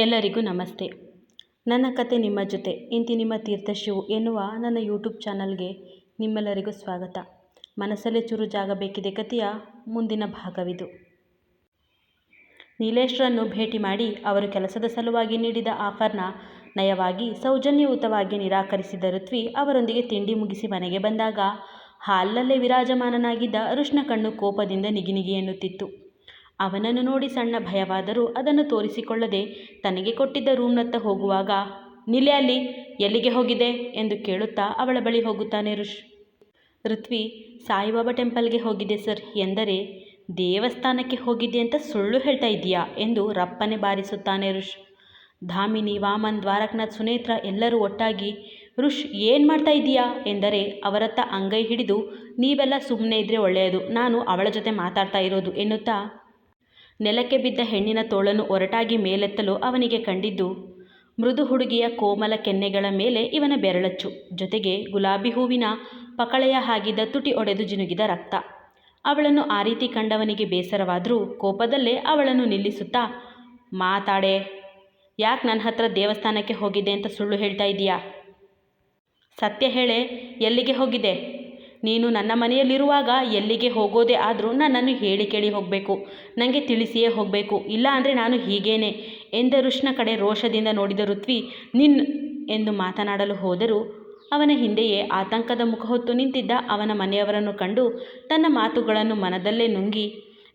ಎಲ್ಲರಿಗೂ ನಮಸ್ತೆ. ನನ್ನ ಕತೆ ನಿಮ್ಮ ಜೊತೆ, ಇಂತಿ ನಿಮ್ಮ ತೀರ್ಥಶಿವು ಎನ್ನುವ ನನ್ನ ಯೂಟ್ಯೂಬ್ ಚಾನಲ್ಗೆ ನಿಮ್ಮೆಲ್ಲರಿಗೂ ಸ್ವಾಗತ. ಮನಸ್ಸಲ್ಲೇ ಚೂರು ಜಾಗ ಬೇಕಿದೆ ಕಥೆಯ ಮುಂದಿನ ಭಾಗವಿದು. ನೀಲೇಶ್ರನ್ನು ಭೇಟಿ ಮಾಡಿ ಅವರು ಕೆಲಸದ ಸಲುವಾಗಿ ನೀಡಿದ ಆಫರ್ನ ನಯವಾಗಿ, ಸೌಜನ್ಯಯುತವಾಗಿ ನಿರಾಕರಿಸಿದ ಋತ್ವಿ ಅವರೊಂದಿಗೆ ತಿಂಡಿ ಮುಗಿಸಿ ಮನೆಗೆ ಬಂದಾಗ ಹಾಲಲ್ಲೇ ವಿರಾಜಮಾನನಾಗಿದ್ದ ಅರುಷ್ಣ ಕಣ್ಣು ಕೋಪದಿಂದ ನಿಗಿನಿಗಿ ಎನ್ನುತ್ತಿತ್ತು. ಅವನನ್ನು ನೋಡಿ ಸಣ್ಣ ಭಯವಾದರೂ ಅದನ್ನು ತೋರಿಸಿಕೊಳ್ಳದೆ ತನಗೆ ಕೊಟ್ಟಿದ್ದ ರೂಮ್ನತ್ತ ಹೋಗುವಾಗ ನಿಲೆ ಅಲ್ಲಿ, ಎಲ್ಲಿಗೆ ಹೋಗಿದೆ ಎಂದು ಕೇಳುತ್ತಾ ಅವಳ ಬಳಿ ಹೋಗುತ್ತಾನೆ ಋಷ್. ಋತ್ವಿ, ಸಾಯಿಬಾಬಾ ಟೆಂಪಲ್ಗೆ ಹೋಗಿದೆ ಸರ್. ಎಂದರೆ, ದೇವಸ್ಥಾನಕ್ಕೆ ಹೋಗಿದ್ದೆ ಅಂತ ಸುಳ್ಳು ಹೇಳ್ತಾ ಇದೆಯಾ ಎಂದು ರಪ್ಪನೆ ಬಾರಿಸುತ್ತಾನೆ ಋಷ್. ಧಾಮಿನಿ, ವಾಮನ್, ದ್ವಾರಕನಾಥ್, ಸುನೇತ್ರ ಎಲ್ಲರೂ ಒಟ್ಟಾಗಿ, ಋಷ್, ಏನು ಮಾಡ್ತಾ ಇದ್ದೀಯಾ? ಎಂದರೆ, ಅವರತ್ತ ಅಂಗೈ ಹಿಡಿದು, ನೀವೆಲ್ಲ ಸುಮ್ಮನೆ ಇದ್ದರೆ ಒಳ್ಳೆಯದು. ನಾನು ಅವಳ ಜೊತೆ ಮಾತಾಡ್ತಾ ಇರೋದು ಎನ್ನುತ್ತಾ ನೆಲಕ್ಕೆ ಬಿದ್ದ ಹೆಣ್ಣಿನ ತೋಳನ್ನು ಒರಟಾಗಿ ಮೇಲೆತ್ತಲು ಅವನಿಗೆ ಕಂಡಿದ್ದು. ಮೃದು ಹುಡುಗಿಯ ಕೋಮಲ ಕೆನ್ನೆಗಳ ಮೇಲೆ ಇವನ ಬೆರಳಚ್ಚು. ಜೊತೆಗೆ ಗುಲಾಬಿ ಹೂವಿನ ಪಕಳೆಯ ಹಾಗಿದ್ದ ತುಟಿ ಒಡೆದು ಜಿನುಗಿದ ರಕ್ತ. ಅವಳನ್ನು ಆ ರೀತಿ ಕಂಡವನಿಗೆ ಬೇಸರವಾದರೂ ಕೋಪದಲ್ಲೇ ಅವಳನ್ನು ನಿಲ್ಲಿಸುತ್ತಾ, ಮಾತಾಡೆ, ಯಾಕೆ ನನ್ನ ಹತ್ರ ದೇವಸ್ಥಾನಕ್ಕೆ ಹೋಗಿದೆ ಅಂತ ಸುಳ್ಳು ಹೇಳ್ತಾ ಇದೀಯಾ ಸತ್ಯ ಹೇಳೆ, ಎಲ್ಲಿಗೆ ಹೋಗಿದೆ ನೀನು ನನ್ನ ಮನೆಯಲ್ಲಿರುವಾಗ ಎಲ್ಲಿಗೆ ಹೋಗೋದೇ ಆದರೂ ನನ್ನನ್ನು ಹೇಳಿ ಕೇಳಿ ಹೋಗಬೇಕು. ನನಗೆ ತಿಳಿಸಿಯೇ ಹೋಗಬೇಕು. ಇಲ್ಲ ಅಂದರೆ ನಾನು ಹೀಗೇನೆ ಎಂದ ಋಷ್ಣ ಕಡೆ ರೋಷದಿಂದ ನೋಡಿದ ಋತ್ವಿ. ನಿನ್ ಎಂದು ಮಾತನಾಡಲು ಹೋದರೂ ಅವನ ಹಿಂದೆಯೇ ಆತಂಕದ ಮುಖ ಹೊತ್ತು ನಿಂತಿದ್ದ ಅವನ ಮನೆಯವರನ್ನು ಕಂಡು ತನ್ನ ಮಾತುಗಳನ್ನು ಮನದಲ್ಲೇ ನುಂಗಿ,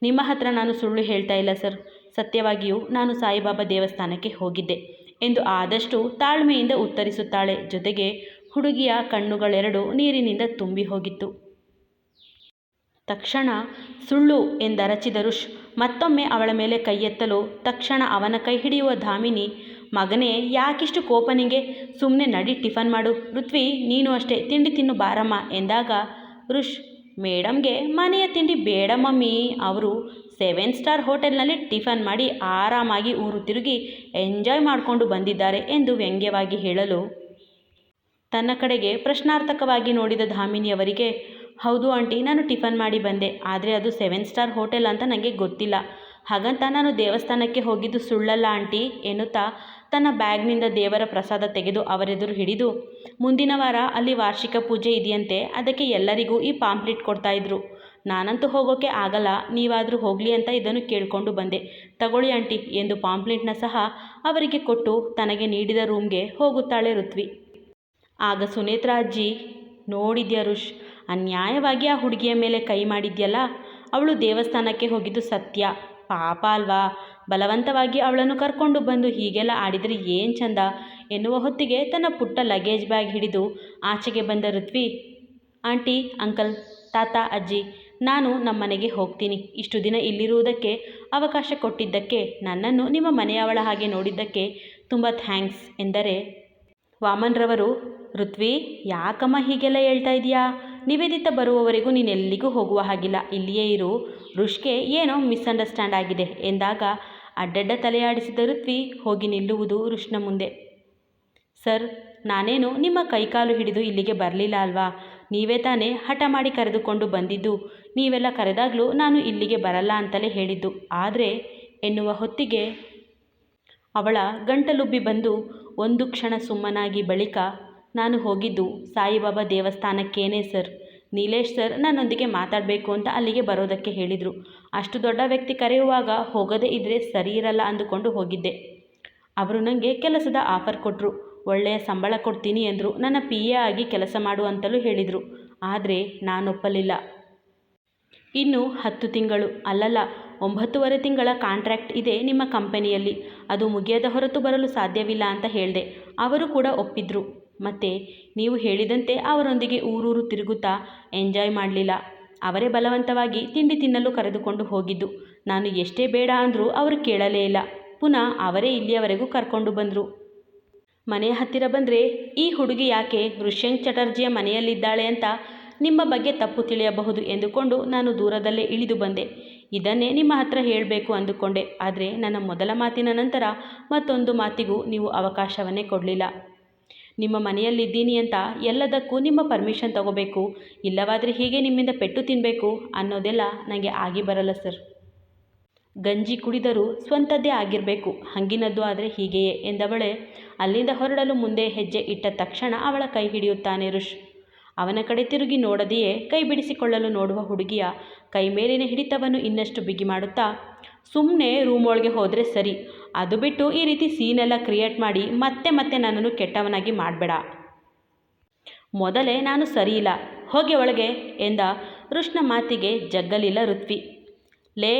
ನಿಮ್ಮ ಹತ್ರ ನಾನು ಸುಳ್ಳು ಹೇಳ್ತಾ ಇಲ್ಲ ಸರ್. ಸತ್ಯವಾಗಿಯೂ ನಾನು ಸಾಯಿಬಾಬಾ ದೇವಸ್ಥಾನಕ್ಕೆ ಹೋಗಿದ್ದೆ ಎಂದು ಆದಷ್ಟು ತಾಳ್ಮೆಯಿಂದ ಉತ್ತರಿಸುತ್ತಾಳೆ. ಜೊತೆಗೆ ಹುಡುಗಿಯ ಕಣ್ಣುಗಳೆರಡು ನೀರಿನಿಂದ ತುಂಬಿ ಹೋಗಿತ್ತು. ತಕ್ಷಣ ಸುಳ್ಳು ಎಂದರಚಿದ ರುಷ್ ಮತ್ತೊಮ್ಮೆ ಅವಳ ಮೇಲೆ ಕೈಯೆತ್ತಲು ತಕ್ಷಣ ಅವನ ಕೈ ಹಿಡಿಯುವ ಧಾಮಿನಿ, ಮಗನೇ ಯಾಕಿಷ್ಟು ಕೋಪ ನಿಂಗೆ? ಸುಮ್ಮನೆ ನಡಿ ಟಿಫನ್ ಮಾಡು. ಪೃಥ್ವಿ ನೀನು ಅಷ್ಟೇ ತಿಂಡಿ ತಿನ್ನು ಬಾರಮ್ಮ ಎಂದಾಗ ಋಷ್, ಮೇಡಮ್ಗೆ ಮನೆಯ ತಿಂಡಿ ಬೇಡ ಮಮ್ಮಿ ಅವರು ಸೆವೆನ್ ಸ್ಟಾರ್ ಹೋಟೆಲ್ನಲ್ಲಿ ಟಿಫನ್ ಮಾಡಿ ಆರಾಮಾಗಿ ಊರು ತಿರುಗಿ ಎಂಜಾಯ್ ಮಾಡಿಕೊಂಡು ಬಂದಿದ್ದಾರೆ ಎಂದು ವ್ಯಂಗ್ಯವಾಗಿ ಹೇಳಲು ತನ್ನ ಕಡೆಗೆ ಪ್ರಶ್ನಾರ್ಥಕವಾಗಿ ನೋಡಿದ ಧಾಮಿನಿಯವರಿಗೆ, ಹೌದು ಆಂಟಿ, ನಾನು ಟಿಫನ್ ಮಾಡಿ ಬಂದೆ, ಆದರೆ ಅದು ಸೆವೆನ್ ಸ್ಟಾರ್ ಹೋಟೆಲ್ ಅಂತ ನನಗೆ ಗೊತ್ತಿಲ್ಲ. ಹಾಗಂತ ನಾನು ದೇವಸ್ಥಾನಕ್ಕೆ ಹೋಗಿದ್ದು ಸುಳ್ಳಲ್ಲ ಆಂಟಿ, ಎನ್ನುತ್ತಾ ತನ್ನ ಬ್ಯಾಗ್ನಿಂದ ದೇವರ ಪ್ರಸಾದ ತೆಗೆದು ಅವರೆದುರು ಹಿಡಿದು, ಮುಂದಿನ ವಾರ ಅಲ್ಲಿ ವಾರ್ಷಿಕ ಪೂಜೆ ಇದೆಯಂತೆ, ಅದಕ್ಕೆ ಎಲ್ಲರಿಗೂ ಈ ಪಾಂಪ್ಲೆಟ್ ಕೊಡ್ತಾಯಿದ್ರು ನಾನಂತೂ ಹೋಗೋಕ್ಕೆ ಆಗಲ್ಲ, ನೀವಾದರೂ ಹೋಗಲಿ ಅಂತ ಇದನ್ನು ಕೇಳಿಕೊಂಡು ಬಂದೆ. ತಗೊಳ್ಳಿ ಆಂಟಿ, ಎಂದು ಪಾಂಪ್ಲೆಟ್ನ ಸಹ ಅವರಿಗೆ ಕೊಟ್ಟು ತನಗೆ ನೀಡಿದ ರೂಮ್ಗೆ ಹೋಗುತ್ತಾಳೆ ಋತ್ವಿ. ಆಗ ಸುನೇತ್ರ, ಅಜ್ಜಿ, ನೋಡಿದ್ಯಾ ಋಷ್, ಅನ್ಯಾಯವಾಗಿ ಆ ಹುಡುಗಿಯ ಮೇಲೆ ಕೈ ಮಾಡಿದ್ಯಲ್ಲ, ಅವಳು ದೇವಸ್ಥಾನಕ್ಕೆ ಹೋಗಿದ್ದು ಸತ್ಯ, ಪಾಪ ಅಲ್ವಾ? ಬಲವಂತವಾಗಿ ಅವಳನ್ನು ಕರ್ಕೊಂಡು ಬಂದು ಹೀಗೆಲ್ಲ ಆಡಿದರೆ ಏನು ಚಂದ? ಎನ್ನುವ ಹೊತ್ತಿಗೆ ತನ್ನ ಪುಟ್ಟ ಲಗೇಜ್ ಬ್ಯಾಗ್ ಹಿಡಿದು ಆಚೆಗೆ ಬಂದ ಋತ್ವಿ, ಆಂಟಿ, ಅಂಕಲ್, ತಾತ, ಅಜ್ಜಿ, ನಾನು ನಮ್ಮ ಮನೆಗೆ ಹೋಗ್ತೀನಿ. ಇಷ್ಟು ದಿನ ಇಲ್ಲಿರುವುದಕ್ಕೆ ಅವಕಾಶ ಕೊಟ್ಟಿದ್ದಕ್ಕೆ, ನನ್ನನ್ನು ನಿಮ್ಮ ಮನೆಯವಳ ಹಾಗೆ ನೋಡಿದ್ದಕ್ಕೆ ತುಂಬ ಥ್ಯಾಂಕ್ಸ್ ಎಂದರೆ ವಾಮನ್ರವರು, ಋತ್ವಿ, ಯಾಕಮ್ಮ ಹೀಗೆಲ್ಲ ಹೇಳ್ತಾ ಇದೀಯಾ ನಿವೇದಿತ ಬರುವವರೆಗೂ ನೀನು ಎಲ್ಲಿಗೂ ಹೋಗುವ ಹಾಗಿಲ್ಲ. ಇಲ್ಲಿಯೇ ಇರು. ಋಷ್ಗೆ ಏನೋ ಮಿಸ್ಅಂಡರ್ಸ್ಟ್ಯಾಂಡ್ ಆಗಿದೆ ಎಂದಾಗ ಅಡ್ಡಡ್ಡ ತಲೆಯಾಡಿಸಿದ ಋತ್ವಿ ಹೋಗಿ ನಿಲ್ಲುವುದು ಋಷ್ನ ಮುಂದೆ. ಸರ್, ನಾನೇನು ನಿಮ್ಮ ಕೈಕಾಲು ಹಿಡಿದು ಇಲ್ಲಿಗೆ ಬರಲಿಲ್ಲ ಅಲ್ವಾ? ನೀವೇ ತಾನೇ ಹಠ ಮಾಡಿ ಕರೆದುಕೊಂಡು ಬಂದಿದ್ದು. ನೀವೆಲ್ಲ ಕರೆದಾಗಲೂ ನಾನು ಇಲ್ಲಿಗೆ ಬರಲ್ಲ ಅಂತಲೇ ಹೇಳಿದ್ದು. ಆದರೆ, ಎನ್ನುವ ಹೊತ್ತಿಗೆ ಅವಳ ಗಂಟಲುಬ್ಬಿ ಬಂದು ಒಂದು ಕ್ಷಣ ಸುಮ್ಮನಾಗಿ ಬಳಿಕ ನಾನು ಹೋಗಿದ್ದು, ಸಾಯಿಬಾಬಾ ದೇವಸ್ಥಾನಕ್ಕೇನೆ ಸರ್. ನೀಲೇಶ್ ಸರ್ ನನ್ನೊಂದಿಗೆ ಮಾತಾಡಬೇಕು ಅಂತ ಅಲ್ಲಿಗೆ ಬರೋದಕ್ಕೆ ಹೇಳಿದರು. ಅಷ್ಟು ದೊಡ್ಡ ವ್ಯಕ್ತಿ ಕರೆಯುವಾಗ ಹೋಗದೇ ಇದ್ದರೆ ಸರಿ ಇರಲ್ಲ ಅಂದುಕೊಂಡು ಹೋಗಿದ್ದೆ. ಅವರು ನನಗೆ ಕೆಲಸದ ಆಫರ್ ಕೊಟ್ಟರು ಒಳ್ಳೆಯ ಸಂಬಳ ಕೊಡ್ತೀನಿ ಎಂದರು ನನ್ನ ಪಿ ಎ ಆಗಿ ಕೆಲಸ ಮಾಡು ಅಂತಲೂ ಹೇಳಿದರು. ಆದರೆ ನಾನೊಪ್ಪಲಿಲ್ಲ. ಇನ್ನು ಹತ್ತು ತಿಂಗಳು ಅಲ್ಲಲ್ಲ. ಒಂಬತ್ತುವರೆ ತಿಂಗಳ ಕಾಂಟ್ರ್ಯಾಕ್ಟ್ ಇದೆ ನಿಮ್ಮ ಕಂಪನಿಯಲ್ಲಿ. ಅದು ಮುಗಿಯದ ಹೊರತು ಬರಲು ಸಾಧ್ಯವಿಲ್ಲ ಅಂತ ಹೇಳಿದೆ. ಅವರು ಕೂಡ ಒಪ್ಪಿದ್ರು. ಮತ್ತು, ನೀವು ಹೇಳಿದಂತೆ ಅವರೊಂದಿಗೆ ಊರೂರು ತಿರುಗುತ್ತಾ ಎಂಜಾಯ್ ಮಾಡಲಿಲ್ಲ. ಅವರೇ ಬಲವಂತವಾಗಿ ತಿಂಡಿ ತಿನ್ನಲು ಕರೆದುಕೊಂಡು ಹೋಗಿದ್ದು. ನಾನು ಎಷ್ಟೇ ಬೇಡ ಅಂದರೂ ಅವರು ಕೇಳಲೇ ಇಲ್ಲ. ಪುನಃ ಅವರೇ ಇಲ್ಲಿಯವರೆಗೂ ಕರ್ಕೊಂಡು ಬಂದರು. ಮನೆಯ ಹತ್ತಿರ ಬಂದರೆ, ಈ ಹುಡುಗಿ ಯಾಕೆ ಋಷ್ಯಂಕ್ ಚಟರ್ಜಿಯ ಮನೆಯಲ್ಲಿದ್ದಾಳೆ ಅಂತ ನಿಮ್ಮ ಬಗ್ಗೆ ತಪ್ಪು ತಿಳಿಯಬಹುದು ಎಂದುಕೊಂಡು ನಾನು ದೂರದಲ್ಲೇ ಇಳಿದು ಬಂದೆ. ಇದನ್ನೇ ನಿಮ್ಮ ಹತ್ರ ಹೇಳಬೇಕು ಅಂದುಕೊಂಡೆ. ಆದರೆ ನನ್ನ ಮೊದಲ ಮಾತಿನ ನಂತರ ಮತ್ತೊಂದು ಮಾತಿಗೂ ನೀವು ಅವಕಾಶವನ್ನೇ ಕೊಡಲಿಲ್ಲ. ನಿಮ್ಮ ಮನೆಯಲ್ಲಿದ್ದೀನಿ ಅಂತ ಎಲ್ಲದಕ್ಕೂ ನಿಮ್ಮ ಪರ್ಮಿಷನ್ ತಗೋಬೇಕು. ಇಲ್ಲವಾದರೆ ಹೀಗೆ ನಿಮ್ಮಿಂದ ಪೆಟ್ಟು ತಿನ್ನಬೇಕು ಅನ್ನೋದೆಲ್ಲ ನನಗೆ ಆಗಿ ಬರಲ್ಲ ಸರ್. ಗಂಜಿ ಕುಡಿದರೂ ಸ್ವಂತದ್ದೇ ಆಗಿರಬೇಕು. ಹಂಗಿನದ್ದು ಆದರೆ ಹೀಗೆಯೇ ಎಂದವಳೆ ಅಲ್ಲಿಂದ ಹೊರಡಲು ಮುಂದೆ ಹೆಜ್ಜೆ ಇಟ್ಟ ತಕ್ಷಣ ಅವಳ ಕೈ ಹಿಡಿಯುತ್ತಾನೆ ಋಷ್ ಅವನ ಕಡೆ ತಿರುಗಿ ನೋಡದೆಯೇ ಕೈ ಬಿಡಿಸಿಕೊಳ್ಳಲು ನೋಡುವ ಹುಡುಗಿಯ ಕೈ ಮೇಲಿನ ಹಿಡಿತವನ್ನು ಇನ್ನಷ್ಟು ಬಿಗಿ ಮಾಡುತ್ತಾ ಸುಮ್ಮನೆ ರೂಮ್ ಒಳಗೆ ಹೋದರೆ ಸರಿ. ಅದು ಬಿಟ್ಟು ಈ ರೀತಿ ಸೀನೆಲ್ಲ ಕ್ರಿಯೇಟ್ ಮಾಡಿ ಮತ್ತೆ ಮತ್ತೆ ನನ್ನನ್ನು ಕೆಟ್ಟವನಾಗಿ ಮಾಡಬೇಡ. ಮೊದಲೇ ನಾನು ಸರಿಯಿಲ್ಲ ಹೋಗಿ ಒಳಗೆ ಎಂದ ಋಷ್ನ ಮಾತಿಗೆ ಜಗ್ಗಲಿಲ್ಲ ಋತ್ವಿ. ಲೇ,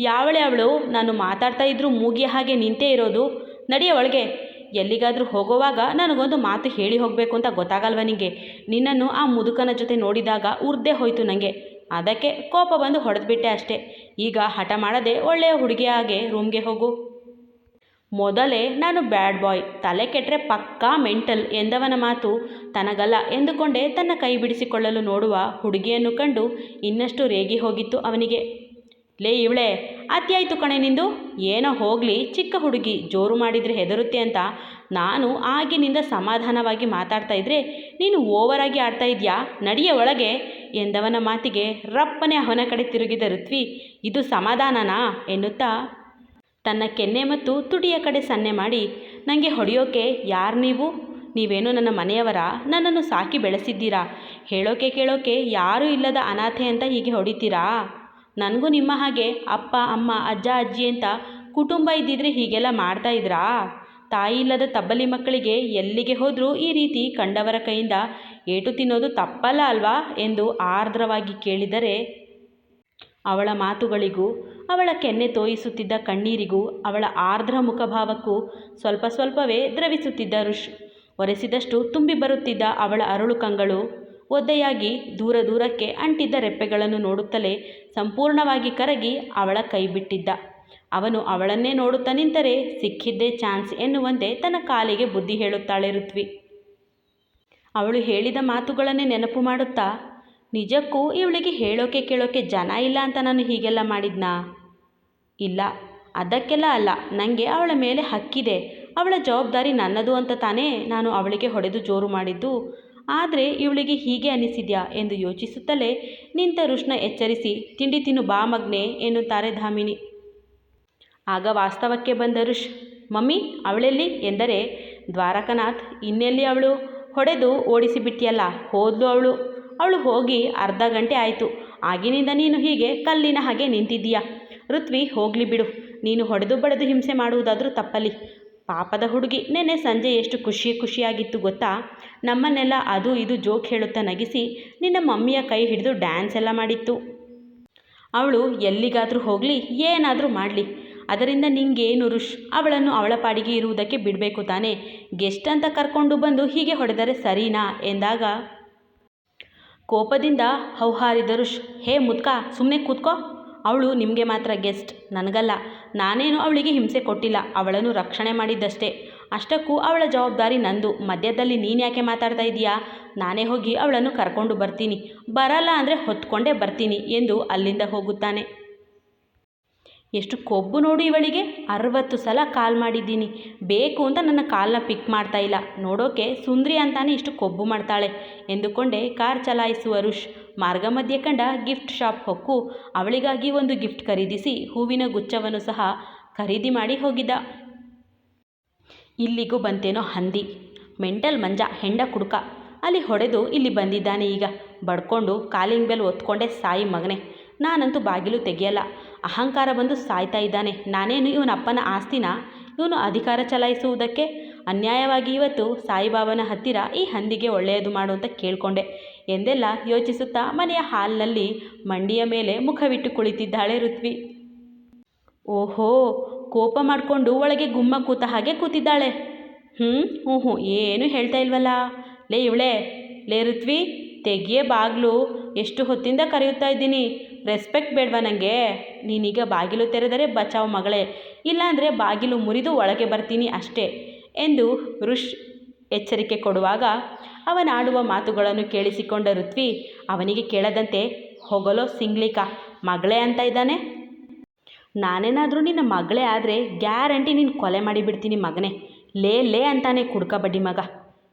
ಯಾವಳೆ ಅವಳು? ನಾನು ಮಾತಾಡ್ತಾ ಇದ್ರೂ ಮೂಗಿಯ ಹಾಗೆ ನಿಂತೇ ಇರೋದು. ನಡೆಯ ಒಳಗೆ. ಎಲ್ಲಿಗಾದರೂ ಹೋಗುವಾಗ ನನಗೊಂದು ಮಾತು ಹೇಳಿ ಹೋಗಬೇಕು ಅಂತ ಗೊತ್ತಾಗಲ್ವ ನಿನಗೆ ನಿನ್ನನ್ನು ಆ ಮುದುಕನ ಜೊತೆ ನೋಡಿದಾಗ ಉರ್ದೇ ಹೋಯ್ತು ನನಗೆ ಅದಕ್ಕೆ ಕೋಪ ಬಂದು ಹೊಡೆದ್ಬಿಟ್ಟೆ ಅಷ್ಟೇ. ಈಗ ಹಠ ಮಾಡದೆ ಒಳ್ಳೆಯ ಹುಡುಗಿ ಹಾಗೆ ರೂಮ್ಗೆ ಹೋಗು. ಮೊದಲೇ ನಾನು ಬ್ಯಾಡ್ ಬಾಯ್, ತಲೆ ಕೆಟ್ಟರೆ ಪಕ್ಕಾ ಮೆಂಟಲ್ ಎಂದವನ ಮಾತು ತನಗಲ್ಲ ಎಂದುಕೊಂಡೇ ತನ್ನ ಕೈ ಬಿಡಿಸಿಕೊಳ್ಳಲು ನೋಡುವ ಹುಡುಗಿಯನ್ನು ಕಂಡು ಇನ್ನಷ್ಟು ರೇಗಿ ಹೋಗಿತ್ತು ಅವನಿಗೆ. ಲೇ ಇವಳೆ, ಅತ್ಯಾಯಿತು ಕಣೆ ನಿಂದು. ಏನೋ ಹೋಗಲಿ, ಚಿಕ್ಕ ಹುಡುಗಿ, ಜೋರು ಮಾಡಿದರೆ ಹೆದರುತ್ತೆ ಅಂತ. ನಾನು ಆಗಿನಿಂದ ಸಮಾಧಾನವಾಗಿ ಮಾತಾಡ್ತಾ ಇದ್ರೆ ನೀನು ಓವರಾಗಿ ಆಡ್ತಾ ಇದೆಯಾ? ನಡಿಯ ಒಳಗೆ, ಎಂದವನ ಮಾತಿಗೆ ರಪ್ಪನೆ ಅವನ ಕಡೆ ತಿರುಗಿದ ಋತ್ವಿ. ಇದು ಸಮಾಧಾನನಾ? ಎನ್ನುತ್ತಾ ತನ್ನ ಕೆನ್ನೆ ಮತ್ತು ತುಟಿಯ ಕಡೆ ಸನ್ನೆ ಮಾಡಿ ನನಗೆ ಹೊಡೆಯೋಕೆ ಯಾರು ನೀವು? ನೀವೇನು ನನ್ನ ಮನೆಯವರ? ನನ್ನನ್ನು ಸಾಕಿ ಬೆಳೆಸಿದ್ದೀರಾ? ಹೇಳೋಕೆ ಕೇಳೋಕೆ ಯಾರೂ ಇಲ್ಲದ ಅನಾಥೆ ಅಂತ ಹೀಗೆ ಹೊಡಿತೀರಾ? ನನಗೂ ನಿಮ್ಮ ಹಾಗೆ ಅಪ್ಪ, ಅಮ್ಮ, ಅಜ್ಜ, ಅಜ್ಜಿ ಅಂತ ಕುಟುಂಬ ಇದ್ದಿದ್ರೆ ಹೀಗೆಲ್ಲ ಮಾಡ್ತಾ ಇದ್ರಾ? ತಾಯಿ ಇಲ್ಲದ ತಬ್ಬಲಿ ಮಕ್ಕಳಿಗೆ ಎಲ್ಲಿಗೆ ಹೋದರೂ ಈ ರೀತಿ ಕಂಡವರ ಕೈಯಿಂದ ಏಟು ತಿನ್ನೋದು ತಪ್ಪಲ್ಲ ಅಲ್ವಾ ಎಂದು ಆರ್ದ್ರವಾಗಿ ಕೇಳಿದರೆ ಅವಳ ಮಾತುಗಳಿಗೂ, ಅವಳ ಕೆನ್ನೆ ತೋಯಿಸುತ್ತಿದ್ದ ಕಣ್ಣೀರಿಗೂ, ಅವಳ ಆರ್ದ್ರ ಮುಖಭಾವಕ್ಕೂ ಸ್ವಲ್ಪ ಸ್ವಲ್ಪವೇ ದ್ರವಿಸುತ್ತಿದ್ದ ಋಷ್. ಒರೆಸಿದಷ್ಟು ತುಂಬಿ ಬರುತ್ತಿದ್ದ ಅವಳ ಅರಳು ಕಂಗಳು ಒದ್ದೆಯಾಗಿ ದೂರ ದೂರಕ್ಕೆ ಅಂಟಿದ್ದ ರೆಪ್ಪೆಗಳನ್ನು ನೋಡುತ್ತಲೇ ಸಂಪೂರ್ಣವಾಗಿ ಕರಗಿ ಅವಳ ಕೈ ಬಿಟ್ಟಿದ್ದ ಅವನು ಅವಳನ್ನೇ ನೋಡುತ್ತಾ ನಿಂತರೆ ಸಿಕ್ಕಿದ್ದೇ ಚಾನ್ಸ್ ಎನ್ನುವಂತೆ ತನ್ನ ಕಾಲಿಗೆ ಬುದ್ಧಿ ಹೇಳುತ್ತಾಳೆ ಋತ್ವಿ. ಅವಳು ಹೇಳಿದ ಮಾತುಗಳನ್ನೇ ನೆನಪು ಮಾಡುತ್ತಾ, ನಿಜಕ್ಕೂ ಇವಳಿಗೆ ಹೇಳೋಕೆ ಕೇಳೋಕೆ ಜನ ಇಲ್ಲ ಅಂತ ನಾನು ಹೀಗೆಲ್ಲ ಮಾಡಿದ್ನಾ? ಇಲ್ಲ, ಅದಕ್ಕೆಲ್ಲ ಅಲ್ಲ ನನಗೆ ಅವಳ ಮೇಲೆ ಹಕ್ಕಿದೆ. ಅವಳ ಜವಾಬ್ದಾರಿ ನನ್ನದು ಅಂತ ತಾನೇ ನಾನು ಅವಳಿಗೆ ಹೊಡೆದು ಜೋರು ಮಾಡಿದ್ದು. ಆದರೆ ಇವಳಿಗೆ ಹೀಗೆ ಅನಿಸಿದ್ಯಾ ಎಂದು ಯೋಚಿಸುತ್ತಲೇ ನಿಂತ ರುಷ್ಣ ಎಚ್ಚರಿಸಿ, ತಿಂಡಿ ತಿನ್ನು ಬಾ ಮಗ್ನೆ ಎನ್ನುತ್ತಾರೆ ಧಾಮಿನಿ. ಆಗ ವಾಸ್ತವಕ್ಕೆ ಬಂದ ಋಷ್, ಮಮ್ಮಿ, ಅವಳೆಲ್ಲಿ? ಎಂದರೆ, ದ್ವಾರಕನಾಥ್, ಇನ್ನೆಲ್ಲಿ ಅವಳು? ಹೊಡೆದು ಓಡಿಸಿಬಿಟ್ಟಿಯಲ್ಲ ಹೋದ್ಲು ಅವಳು. ಅವಳು ಹೋಗಿ ಅರ್ಧ ಗಂಟೆ ಆಯಿತು. ಆಗಿನಿಂದ ನೀನು ಹೀಗೆ ಕಲ್ಲಿನ ಹಾಗೆ ನಿಂತಿದ್ದೀಯಾ? ಋತ್ವಿ, ಹೋಗಲಿ ಬಿಡು. ನೀನು ಹೊಡೆದು ಬಡೆದು ಹಿಂಸೆ ಮಾಡುವುದಾದರೂ ತಪ್ಪಲಿ ಪಾಪದ ಹುಡುಗಿ. ನೆನ್ನೆ ಸಂಜೆ ಎಷ್ಟು ಖುಷಿ ಖುಷಿಯಾಗಿತ್ತು ಗೊತ್ತಾ? ನಮ್ಮನ್ನೆಲ್ಲ ಅದು ಇದು ಜೋಕ್ ಹೇಳುತ್ತಾ ನಗಿಸಿ ನಿನ್ನ ಮಮ್ಮಿಯ ಕೈ ಹಿಡಿದು ಡ್ಯಾನ್ಸ್ ಎಲ್ಲ ಮಾಡಿತ್ತು. ಅವಳು ಎಲ್ಲಿಗಾದರೂ ಹೋಗಲಿ, ಏನಾದರೂ ಮಾಡಲಿ. ಅದರಿಂದ ನಿಂಗೇನು ರುಷ್? ಅವಳನ್ನು ಅವಳ ಪಾಡಿಗೆ ಇರುವುದಕ್ಕೆ ಬಿಡಬೇಕು ತಾನೇ. ಗೆಸ್ಟ್ ಅಂತ ಕರ್ಕೊಂಡು ಬಂದು ಹೀಗೆ ಹೊಡೆದರೆ ಸರಿನಾ? ಎಂದಾಗ, ಕೋಪದಿಂದ ಹೌಹಾರಿದ ರುಷ್, ಹೇ ಮುದ್ಕ ಸುಮ್ಮನೆ ಕೂತ್ಕೋ. ಅವಳು ನಿಮಗೆ ಮಾತ್ರ ಗೆಸ್ಟ್, ನನಗಲ್ಲ. ನಾನೇನು ಅವಳಿಗೆ ಹಿಂಸೆ ಕೊಟ್ಟಿಲ್ಲ, ಅವಳನ್ನು ರಕ್ಷಣೆ ಮಾಡಿದ್ದಷ್ಟೇ. ಅಷ್ಟಕ್ಕೂ ಅವಳ ಜವಾಬ್ದಾರಿ ನಂದು. ಮಧ್ಯದಲ್ಲಿ ನೀನು ಯಾಕೆ ಮಾತಾಡ್ತಾ ಇದೀಯಾ? ನಾನೇ ಹೋಗಿ ಅವಳನ್ನು ಕರ್ಕೊಂಡು ಬರ್ತೀನಿ. ಬರಲ್ಲ ಅಂದರೆ ಹೊತ್ಕೊಂಡೇ ಬರ್ತೀನಿ ಎಂದು ಅಲ್ಲಿಂದ ಹೋಗುತ್ತಾನೆ. ಎಷ್ಟು ಕೊಬ್ಬು ನೋಡು ಇವಳಿಗೆ? ಅರವತ್ತು ಸಲ ಕಾಲ್ ಮಾಡಿದ್ದೀನಿ. ಬೇಕು ಅಂತ ನನ್ನ ಕಾಲನ್ನ ಪಿಕ್ ಮಾಡ್ತಾ ಇಲ್ಲ. ನೋಡೋಕೆ ಸುಂದ್ರಿ ಅಂತಾನೆ ಇಷ್ಟು ಕೊಬ್ಬು ಮಾಡ್ತಾಳೆ ಎಂದುಕೊಂಡೆ ಕಾರ್ ಚಲಾಯಿಸುವ ರುಷ್ ಮಾರ್ಗ ಮಧ್ಯೆ ಕಂಡ ಗಿಫ್ಟ್ ಶಾಪ್ ಹೊಕ್ಕು ಅವಳಿಗಾಗಿ ಒಂದು ಗಿಫ್ಟ್ ಖರೀದಿಸಿ ಹೂವಿನ ಗುಚ್ಛವನ್ನು ಸಹ ಖರೀದಿ ಮಾಡಿ ಹೋಗಿದ್ದ. ಇಲ್ಲಿಗೂ ಬಂತೇನೋ ಹಂದಿ. ಮೆಂಟಲ್ ಮಂಜ ಹೆಂಡ ಕುಡುಕ. ಅಲ್ಲಿ ಹೊಡೆದು ಇಲ್ಲಿ ಬಂದಿದ್ದಾನೆ ಈಗ. ಬಡ್ಕೊಂಡು ಕಾಲಿಂಗ್ ಬೆಲ್ ಒತ್ಕೊಂಡೆ ಸಾಯಿ ಮಗನೆ. ನಾನಂತೂ ಬಾಗಿಲು ತೆಗೆಯಲ್ಲ. ಅಹಂಕಾರ ಬಂದು ಸಾಯ್ತಾ ಇದ್ದಾನೆ. ನಾನೇನು ಇವನ ಅಪ್ಪನ ಆಸ್ತಿನ? ಇವನು ಅಧಿಕಾರ ಚಲಾಯಿಸುವುದಕ್ಕೆ? ಅನ್ಯಾಯವಾಗಿ ಇವತ್ತು ಸಾಯಿಬಾಬನ ಹತ್ತಿರ ಈ ಹಂದಿಗೆ ಒಳ್ಳೆಯದು ಮಾಡು ಅಂತ ಕೇಳಿಕೊಂಡೆ. ಎಂದೆಲ್ಲ ಯೋಚಿಸುತ್ತಾ ಮನೆಯ ಹಾಲ್ನಲ್ಲಿ ಮಂಡಿಯ ಮೇಲೆ ಮುಖವಿಟ್ಟು ಕುಳಿತಿದ್ದಾಳೆ ಋತ್ವಿ. ಓಹೋ, ಕೋಪ ಮಾಡಿಕೊಂಡು ಒಳಗೆ ಗುಮ್ಮ ಕೂತ ಹಾಗೆ ಕೂತಿದ್ದಾಳೆ. ಹ್ಞೂ ಹ್ಞೂ ಹ್ಞೂ ಏನು ಹೇಳ್ತಾ ಇಲ್ವಲ್ಲ? ಲೇ ಇವಳೆ, ಲೇ ಋತ್ವಿ, ತೆಗಿಯೇ ಬಾಗಿಲು. ಎಷ್ಟು ಹೊತ್ತಿಂದ ಕರೆಯುತ್ತಾ ಇದ್ದೀನಿ? ರೆಸ್ಪೆಕ್ಟ್ ಬೇಡವಾ ನನಗೆ ನೀನೀಗ ಬಾಗಿಲು ತೆರೆದರೆ ಬಚಾವ್ ಮಗಳೇ. ಇಲ್ಲಾಂದರೆ ಬಾಗಿಲು ಮುರಿದು ಒಳಗೆ ಬರ್ತೀನಿ ಅಷ್ಟೇ ಎಂದು ಋಷ್ ಎಚ್ಚರಿಕೆ ಕೊಡುವಾಗ ಅವನಾಡುವ ಮಾತುಗಳನ್ನು ಕೇಳಿಸಿಕೊಂಡ ಋತ್ವಿ, ಅವನಿಗೆ ಕೇಳದಂತೆ, ಹೊಗಲೋ ಸಿಂಗ್ಲಿಕ, ಮಗಳೇ ಅಂತ ಇದ್ದಾನೆ? ನಾನೇನಾದರೂ ನಿನ್ನ ಮಗಳೇ ಆದರೆ ಗ್ಯಾರಂಟಿ ನೀನು ಕೊಲೆ ಮಾಡಿಬಿಡ್ತೀನಿ ಮಗನೇ. ಲೇ ಲೇ ಅಂತಾನೆ ಕುಡ್ಕಬಡ್ಡಿ ಮಗ.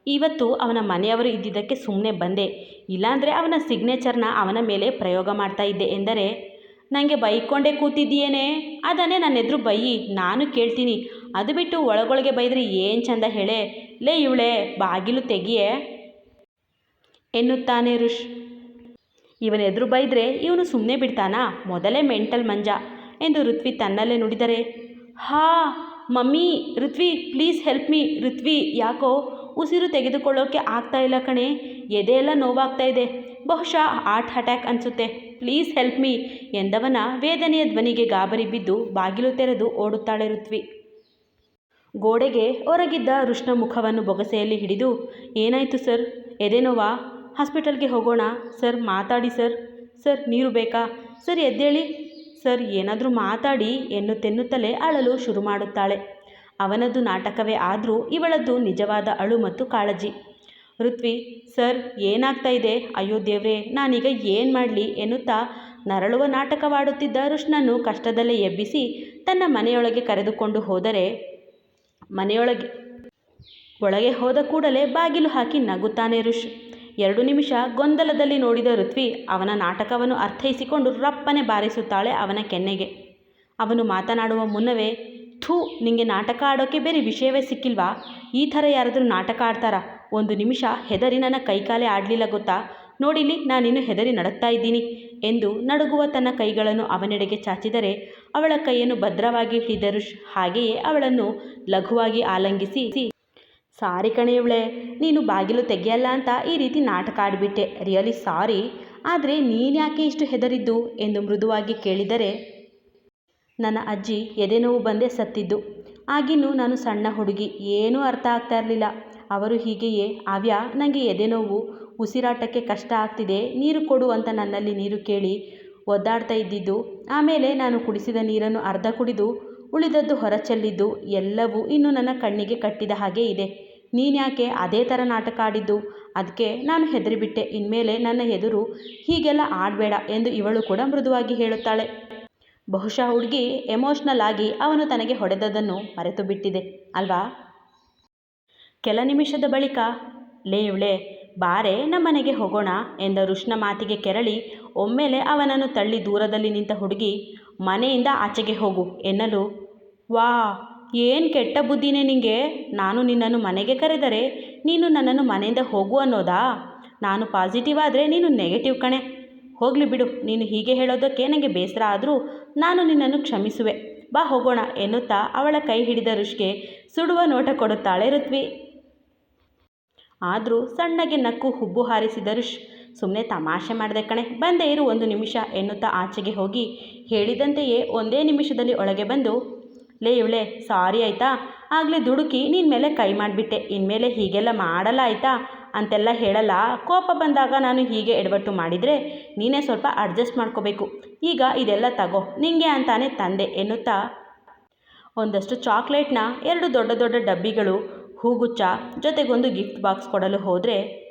ಇವತ್ತು ಅವನ ಮನೆಯವರು ಇದ್ದಿದ್ದಕ್ಕೆ ಸುಮ್ಮನೆ ಬಂದೆ. ಇಲ್ಲಾಂದರೆ ಅವನ ಸಿಗ್ನೇಚರ್ನ ಅವನ ಮೇಲೆ ಪ್ರಯೋಗ ಮಾಡ್ತಾ ಇದ್ದೆ ಎಂದರೆ ನನಗೆ ಬೈಕೊಂಡೇ ಕೂತಿದ್ದೀಯೇನೆ? ಅದನ್ನೇ ನನ್ನ ಎದುರು ಬೈಯಿ, ನಾನು ಕೇಳ್ತೀನಿ. ಅದು ಬಿಟ್ಟು ಒಳಗೊಳಗೆ ಬೈದರೆ ಏನು ಚಂದ ಹೇಳೆ? ಲೇ ಇವಳೆ, ಬಾಗಿಲು ತೆಗಿಯೇ? ಎನ್ನುತ್ತಾನೆ ಋಷ್. ಇವನ ಎದುರು ಬೈದರೆ ಇವನು ಸುಮ್ಮನೆ ಬಿಡ್ತಾನಾ? ಮೊದಲೇ ಮೆಂಟಲ್ ಮಂಜ ಎಂದು ಋತ್ವಿ ತನ್ನಲ್ಲೇ ನುಡಿದರೆ. ಹಾ, mummy, Ruthvi, please help me. Ruthvi, ಯಾಕೋ ಉಸಿರು ತೆಗೆದುಕೊಳ್ಳೋಕೆ ಆಗ್ತಾ ಇಲ್ಲ ಕಣೆ. ಎದೆಯೆಲ್ಲ ನೋವಾಗ್ತಾ ಇದೆ. ಬಹುಶಃ ಹಾರ್ಟ್ ಅಟ್ಯಾಕ್ ಅನಿಸುತ್ತೆ. ಪ್ಲೀಸ್ ಹೆಲ್ಪ್ ಮೀ ಎಂದವನ ವೇದನೆಯ ಧ್ವನಿಗೆ ಗಾಬರಿ ಬಿದ್ದು ಬಾಗಿಲು ತೆರೆದು ಓಡುತ್ತಾಳೆ ಋತ್ವಿ. ಗೋಡೆಗೆ ಹೊರಗಿದ್ದ ಋಷ್ಣ ಮುಖವನ್ನು ಬೊಗಸೆಯಲ್ಲಿ ಹಿಡಿದು, ಏನಾಯಿತು ಸರ್? ಎದೆನೋವಾ ಹಾಸ್ಪಿಟಲ್ಗೆ ಹೋಗೋಣ? ಸರ್, ಮಾತಾಡಿ ಸರ್. ಸರ್, ನೀರು ಬೇಕಾ? ಸರ್, ಎದ್ದೇಳಿ. ಸರ್, ಏನಾದರೂ ಮಾತಾಡಿ ಎನ್ನುತ್ತೆನ್ನುತ್ತಲೇ ಅಳಲು ಶುರು ಮಾಡುತ್ತಾಳೆ. ಅವನದ್ದು ನಾಟಕವೇ ಆದರೂ ಇವಳದ್ದು ನಿಜವಾದ ಅಳು ಮತ್ತು ಕಾಳಜಿ. ಋತ್ವಿ, ಸರ್, ಏನಾಗ್ತಾ ಇದೆ? ಅಯ್ಯೋ ದೇವ್ರೆ, ನಾನೀಗ ಏನು ಮಾಡಲಿ? ಎನ್ನುತ್ತಾ ನರಳುವ ನಾಟಕವಾಡುತ್ತಿದ್ದ ಋಷ್ಣನ್ನು ಕಷ್ಟದಲ್ಲೇ ಎಬ್ಬಿಸಿ ತನ್ನ ಮನೆಯೊಳಗೆ ಕರೆದುಕೊಂಡು ಹೋದರೆ ಮನೆಯೊಳಗೆ, ಒಳಗೆ ಹೋದ ಕೂಡಲೇ ಬಾಗಿಲು ಹಾಕಿ ನಗುತ್ತಾನೆ ಋಷ್. ಎರಡು ನಿಮಿಷ ಗೊಂದಲದಲ್ಲಿ ನೋಡಿದ ಋತ್ವಿ ಅವನ ನಾಟಕವನ್ನು ಅರ್ಥೈಸಿಕೊಂಡು ರಪ್ಪನೆ ಬಾರಿಸುತ್ತಾಳೆ ಅವನ ಕೆನ್ನೆಗೆ. ಅವನು ಮಾತನಾಡುವ ಮುನ್ನವೇ ಥೂ, ನಿಂಗೆ ನಾಟಕ ಆಡೋಕ್ಕೆ ಬೇರೆ ವಿಷಯವೇ ಸಿಕ್ಕಿಲ್ವಾ? ಈ ಥರ ಯಾರಾದರೂ ನಾಟಕ ಆಡ್ತಾರಾ? ಒಂದು ನಿಮಿಷ ಹೆದರಿ ನನ್ನ ಕೈಕಾಲೇ ಆಡಲಿಲ್ಲ ಗೊತ್ತಾ? ನೋಡಿಲಿ ನಾನಿನ್ನು ಹೆದರಿ ನಡುತ್ತಾ ಇದ್ದೀನಿ ಎಂದು ನಡುಗುವ ತನ್ನ ಕೈಗಳನ್ನು ಅವನೆಡೆಗೆ ಚಾಚಿದರೆ ಅವಳ ಕೈಯನ್ನು ಭದ್ರವಾಗಿ ಹಿಡಿದರು. ಹಾಗೆಯೇ ಅವಳನ್ನು ಲಘುವಾಗಿ ಆಲಂಗಿಸಿ, ಸಾರಿ ಕಣೆಯವಳೆ ನೀನು ಬಾಗಿಲು ತೆಗೆಯಲ್ಲ ಅಂತ ಈ ರೀತಿ ನಾಟಕ ಆಡಿಬಿಟ್ಟೆ. Really sorry? ಆದರೆ ನೀನ್ಯಾಕೆ ಇಷ್ಟು ಹೆದರಿದ್ದು? ಎಂದು ಮೃದುವಾಗಿ ಕೇಳಿದರೆ ನನ್ನ ಅಜ್ಜಿ ಎದೆನೋವು ಬಂದೇ ಸತ್ತಿದ್ದು. ಆಗಿನ್ನೂ ನಾನು ಸಣ್ಣ ಹುಡುಗಿ, ಏನೂ ಅರ್ಥ ಆಗ್ತಾ ಇರಲಿಲ್ಲ. ಅವರು ಹೀಗೆಯೇ ಅವ್ಯಾ ನನಗೆ ಎದೆನೋವು ಉಸಿರಾಟಕ್ಕೆ ಕಷ್ಟ ಆಗ್ತಿದೆ, ನೀರು ಕೊಡು ಅಂತ ನನ್ನಲ್ಲಿ ನೀರು ಕೇಳಿ ಒದ್ದಾಡ್ತಾ ಇದ್ದಿದ್ದು. ಆಮೇಲೆ ನಾನು ಕುಡಿಸಿದ ನೀರನ್ನು ಅರ್ಧ ಕುಡಿದು, ಉಳಿದದ್ದು ಹೊರಚೆಲ್ಲಿದ್ದು. ಎಲ್ಲವೂ ಇನ್ನೂ ನನ್ನ ಕಣ್ಣಿಗೆ ಕಟ್ಟಿದ ಹಾಗೆ ಇದೆ. ನೀನ್ಯಾಕೆ ಅದೇ ಥರ ನಾಟಕ ಆಡಿದ್ದು? ಅದಕ್ಕೆ ನಾನು ಹೆದರಿಬಿಟ್ಟೆ. ಇನ್ಮೇಲೆ ನನ್ನ ಎದುರು ಹೀಗೆಲ್ಲ ಆಡಬೇಡ ಎಂದು ಇವಳು ಕೂಡ ಮೃದುವಾಗಿ ಹೇಳುತ್ತಾಳೆ. ಬಹುಶಃ ಹುಡುಗಿ ಎಮೋಷ್ನಲ್ ಆಗಿ ಅವನು ತನಗೆ ಹೊಡೆದದನ್ನು ಮರೆತು ಬಿಟ್ಟಿದೆ ಅಲ್ವಾ? ಕೆಲ ನಿಮಿಷದ ಬಳಿಕ, ಲೇ ಇವಳೆ, ಬಾರೆ ನಮ್ಮನೆಗೆ ಹೋಗೋಣ ಎಂದ ಋಷ್ಣ ಮಾತಿಗೆ ಕೆರಳಿ ಒಮ್ಮೆಲೆ ಅವನನ್ನು ತಳ್ಳಿ ದೂರದಲ್ಲಿ ನಿಂತ ಹುಡುಗಿ, ಮನೆಯಿಂದ ಆಚೆಗೆ ಹೋಗು ಎನ್ನಲು, ವಾ, ಏನು ಕೆಟ್ಟ ಬುದ್ಧಿನೇ ನಿಂಗೆ? ನಾನು ನಿನ್ನನ್ನು ಮನೆಗೆ ಕರೆದರೆ ನೀನು ನನ್ನನ್ನು ಮನೆಯಿಂದ ಹೋಗು ಅನ್ನೋದಾ? ನಾನು ಪಾಸಿಟಿವ್ ಆದರೆ ನೀನು ನೆಗೆಟಿವ್ ಕಣೆ. ಹೋಗಲಿ ಬಿಡು, ನೀನು ಹೀಗೆ ಹೇಳೋದಕ್ಕೆ ನನಗೆ ಬೇಸರ ಆದರೂ ನಾನು ನಿನ್ನನ್ನು ಕ್ಷಮಿಸುವೆ. ಬಾ ಹೋಗೋಣ ಎನ್ನುತ್ತಾ ಅವಳ ಕೈ ಹಿಡಿದ ಋಷ್ಗೆ ಸುಡುವ ನೋಟ ಕೊಡುತ್ತಾಳೆ ಋತ್ವಿ. ಆದರೂ ಸಣ್ಣಗೆ ನಕ್ಕು ಹುಬ್ಬು ಹಾರಿಸಿದ ಋಷ್ ಸುಮ್ಮನೆ ತಮಾಷೆ ಮಾಡಿದೆ ಕಣೆ, ಬಂದೇ ಇರು ಒಂದು ನಿಮಿಷ ಎನ್ನುತ್ತಾ ಆಚೆಗೆ ಹೋಗಿ ಹೇಳಿದಂತೆಯೇ ಒಂದೇ ನಿಮಿಷದಲ್ಲಿ ಒಳಗೆ ಬಂದು, ಲೇ ಇವಳೆ, ಸಾರಿ ಆಯಿತಾ, ಆಗಲೇ ದುಡುಕಿ ನಿನ್ನ ಮೇಲೆ ಕೈ ಮಾಡಿಬಿಟ್ಟೆ, ಇನ್ಮೇಲೆ ಹೀಗೆಲ್ಲ ಮಾಡಲ್ಲ ಆಯಿತಾ ಅಂತೆಲ್ಲ ಹೇಳಲ್ಲ. ಕೋಪ ಬಂದಾಗ ನಾನು ಹೀಗೆ ಎಡವಟ್ಟು ಮಾಡಿದರೆ ನೀನೇ ಸ್ವಲ್ಪ ಅಡ್ಜಸ್ಟ್ ಮಾಡ್ಕೋಬೇಕು. ಈಗ ಇದೆಲ್ಲ ತಗೋ. ನಿಂಗೆ ಅಂತಾನೆ ತಂದೆ ಎನ್ನುತ್ತಾ. ಒಂದಷ್ಟು ಚಾಕ್ಲೇಟ್ನ ಎರಡು ದೊಡ್ಡ ದೊಡ್ಡ ಡಬ್ಬಿಗಳು, ಹೂಗುಚ್ಛ ಜೊತೆಗೊಂದು ಗಿಫ್ಟ್ ಬಾಕ್ಸ್ ಕೊಡಲು ಹೋದರೆ